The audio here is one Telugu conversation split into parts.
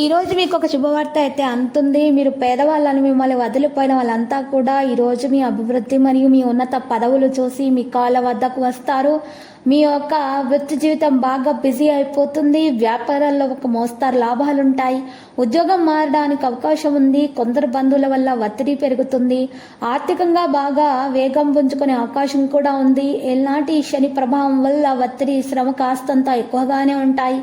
ఈరోజు మీకు ఒక శుభవార్త అయితే అంతుంది. మీరు పేదవాళ్ళని మిమ్మల్ని వదిలిపోయిన వాళ్ళంతా కూడా ఈ రోజు మీ అభివృద్ధి మరియు మీ ఉన్నత పదవులు చూసి మీ కాళ్ళ వద్దకు వస్తారు. మీ యొక్క వృత్తి జీవితం బాగా బిజీ అయిపోతుంది. వ్యాపారాల్లో ఒక మోస్తారు. లాభాలు ఉంటాయి. ఉద్యోగం మారడానికి అవకాశం ఉంది. కొందరు బంధువుల వల్ల ఒత్తిడి పెరుగుతుంది. ఆర్థికంగా బాగా వేగం పుంజుకునే అవకాశం కూడా ఉంది. ఎలాంటి శని ప్రభావం వల్ల ఒత్తిడి శ్రమ కాస్తంత ఎక్కువగానే ఉంటాయి.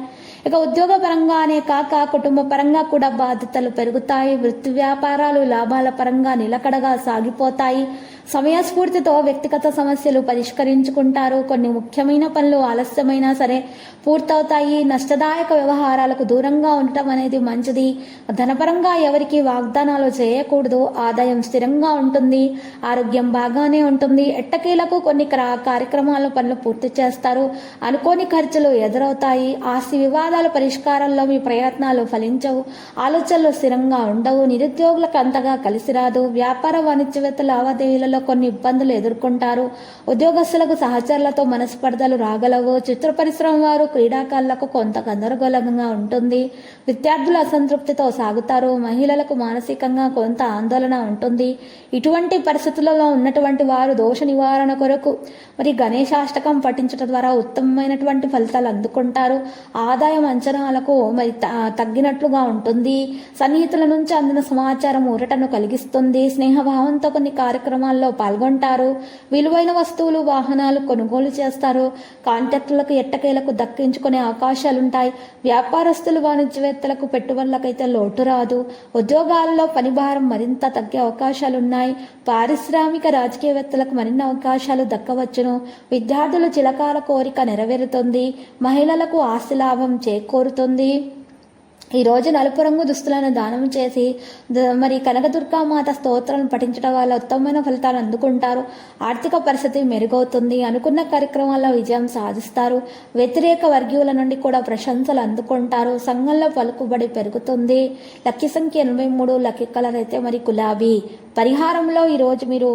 ఇక ఉద్యోగ పరంగానే కాక కుటుంబ పరంగా కూడా బాధ్యతలు పెరుగుతాయి. వృత్తి వ్యాపారాలు లాభాల పరంగా నిలకడగా సాగిపోతాయి. సమయస్ఫూర్తితో వ్యక్తిగత సమస్యలు పరిష్కరించుకుంటారు. కొన్ని ముఖ్యమైన పనులు ఆలస్యమైనా సరే పూర్తవుతాయి. నష్టదాయక వ్యవహారాలకు దూరంగా ఉండటం అనేది మంచిది. ధనపరంగా ఎవరికి వాగ్దానాలు చేయకూడదు. ఆదాయం స్థిరంగా ఉంటుంది. ఆరోగ్యం బాగానే ఉంటుంది. ఎట్టకేలకు కొన్ని క్రా- పనులు పూర్తి చేస్తారు. అనుకోని ఖర్చులు ఎదురవుతాయి. ఆస్తి వివాదాల పరిష్కారంలో మీ ప్రయత్నాలు ఫలించవు. ఆలోచనలు స్థిరంగా ఉండవు. నిరుద్యోగులకు అంతగా కలిసి రాదు. వ్యాపార వాణిజ్యవేత్త లావాదేవీలలో కొన్ని ఇబ్బందులు ఎదుర్కొంటారు. ఉద్యోగస్తులకు సహచరులతో మనస్పర్ధలు రాగలవు. చిత్ర పరిశ్రమ వారు క్రీడాకారులకు కొంత గందరగోళంగా ఉంటుంది. విద్యార్థులు అసంతృప్తితో సాగుతారు. మహిళలకు మానసికంగా కొంత ఆందోళన ఉంటుంది. ఇటువంటి పరిస్థితులలో ఉన్నటువంటి వారు దోష నివారణ కొరకు మరి గణేశాష్టకం పఠించడం ద్వారా ఉత్తమమైనటువంటి ఫలితాలు అందుకుంటారు. ఆదాయం అంచనాలకు మరి త- తగ్గినట్లుగా ఉంటుంది. సన్నిహితుల నుంచి అందిన సమాచారం ఊరటను కలిగిస్తుంది. స్నేహభావంతో కొన్ని కార్యక్రమాల్లో పాల్గొంటారు. విలువైన వస్తువులు వాహనాలు కొనుగోలు చేస్తారు. కాంట్రాక్టులకు ఎట్టకేలకు దక్కించుకునే అవకాశాలుంటాయి. వ్యాపారస్తులు వాణిజ్యవేత్తలకు పెట్టుబడులకైతే లోటు రాదు. ఉద్యోగాలలో పనిభారం మరింత తగ్గే అవకాశాలున్నాయి. పారిశ్రామిక రాజకీయవేత్తలకు మరిన్ని అవకాశాలు దక్కవచ్చును. విద్యార్థుల చిలకాల కోరిక నెరవేరుతుంది. మహిళలకు ఆస్తి లాభం చేకూరుతుంది. ఈరోజు నలుపు రంగు దుస్తులను దానం చేసి మరి కనకదుర్గామాత స్తోత్రాలను పఠించడం వల్ల ఉత్తమమైన ఫలితాలు అందుకుంటారు. ఆర్థిక పరిస్థితి మెరుగవుతుంది. అనుకున్న కార్యక్రమాల్లో విజయం సాధిస్తారు. వ్యతిరేక వర్గీయుల నుండి కూడా ప్రశంసలు అందుకుంటారు. సంఘంలో పలుకుబడి పెరుగుతుంది. లక్కీ సంఖ్య ఎనభై మూడు లక్కీ కలర్ అయితే మరి గులాబీ. పరిహారంలో ఈరోజు మీరు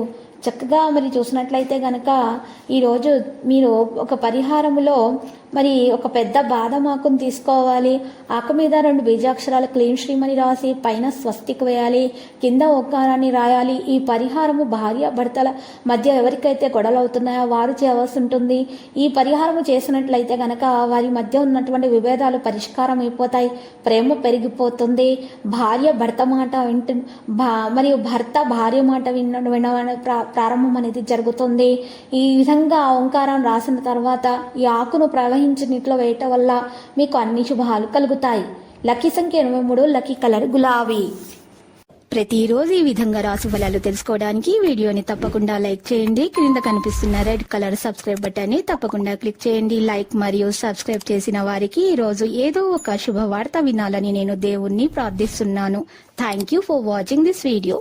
చక్కగా మరి చూసినట్లయితే గనక ఈరోజు మీరు ఒక పరిహారములో మరి ఒక పెద్ద బాదం ఆకును తీసుకోవాలి. ఆకు మీద రెండు బీజాక్షరాలు క్లీన్ శ్రీమని రాసి పైన స్వస్తికి వేయాలి. కింద ఒక్కారాన్ని రాయాలి. ఈ పరిహారము భార్య భర్తల మధ్య ఎవరికైతే గొడవలు అవుతున్నాయో వారు చేయవలసి ఉంటుంది. ఈ పరిహారము చేసినట్లయితే గనక వారి మధ్య ఉన్నటువంటి విభేదాలు పరిష్కారం అయిపోతాయి. ప్రేమ పెరిగిపోతుంది. భార్య భర్త మాట వింటు భా మరియు భర్త భార్య మాట విన వినవని ప్రా- ప్రారంభం అనేది జరుగుతుంది. ఈ విధంగా ఓంకారం రాసిన తర్వాత ఈ ఆకును ప్రవహించి నీటిలో వేయటం వల్ల మీకు అన్ని శుభాలు కలుగుతాయి. లక్కీ సంఖ్య ఎనభై మూడు లక్కీ కలర్ గులాబీ. ప్రతిరోజు ఈ విధంగా రాశి ఫలాలు తెలుసుకోవడానికి వీడియోని తప్పకుండా లైక్ చేయండి. క్రింద కనిపిస్తున్న రెడ్ కలర్ సబ్స్క్రైబ్ బటన్ని తప్పకుండా క్లిక్ చేయండి. లైక్ మరియు సబ్స్క్రైబ్ చేసిన వారికి ఈ రోజు ఏదో ఒక శుభవార్త వినాలని నేను దేవుణ్ణి ప్రార్థిస్తున్నాను. Thank you for watching this video